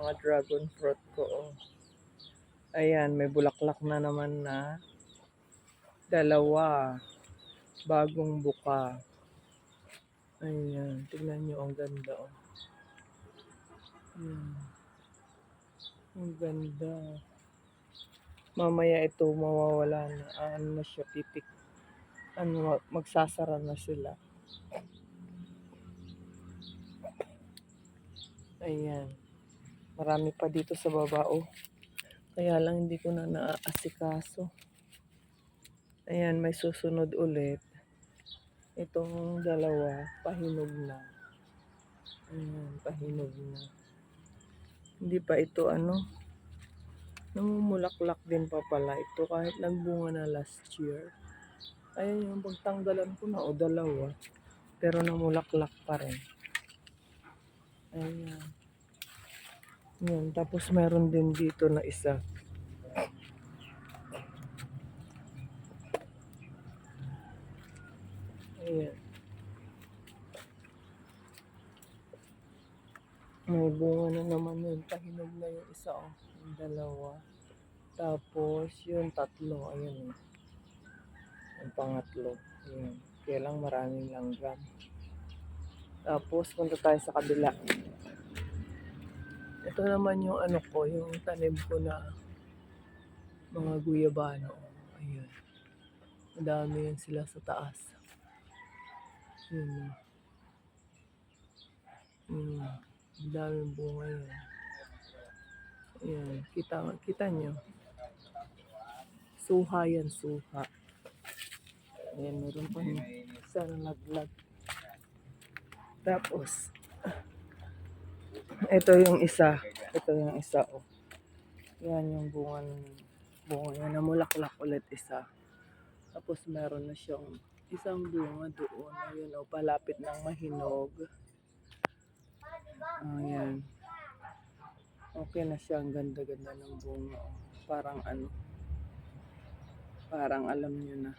mga dragon fruit ko. Oh. Ayan, may bulaklak na naman na dalawa. Bagong buka. Ayan, tignan nyo, ang ganda. Oh. Ayan. Ang ganda. Mamaya ito mawawala na. Ano na siya, pipik. Ano, magsasara na sila. Ayan. Marami pa dito sa baba, oh. Kaya lang hindi ko na naaasikaso. Ayan, may susunod ulit. Itong dalawa, pahinog na. Ayan, pahinog na. Hindi pa ito, ano, namumulaklak din pa pala ito kahit nagbunga na last year. Ayan yung pagtanggalan ko na, o dalawa. Pero namulaklak pa rin. Ayan. Yan, tapos meron din dito na isa. Ayan. May bunga na naman yun. Pahinog na yung isa, oh. Yung dalawa. Tapos, yung tatlo. Ayan, oh. Yung pangatlo. Ayan. Kaya maraming langgam. Tapos, punta tayo sa kabila. Ito naman yung ano ko, yung tanim ko na mga guyabano. Ayan. Madami yan sila sa taas. Yun. Hmm. Ang daming bunga yan. Ayan. Kita, kita nyo. Suha yan, suha. Ayan, meron pa isa na laglag. Tapos, ito yung isa. Ito yung isa, oh. Yan yung bunga ng bunga niya. Namulaklak ulit isa. Tapos meron na siyang isang bunga doon. Ayun, oh, palapit ng mahinog. Ayan. Okay na siya. Ang ganda-ganda ng bunga. oh. Parang ano. Parang alam niyo na.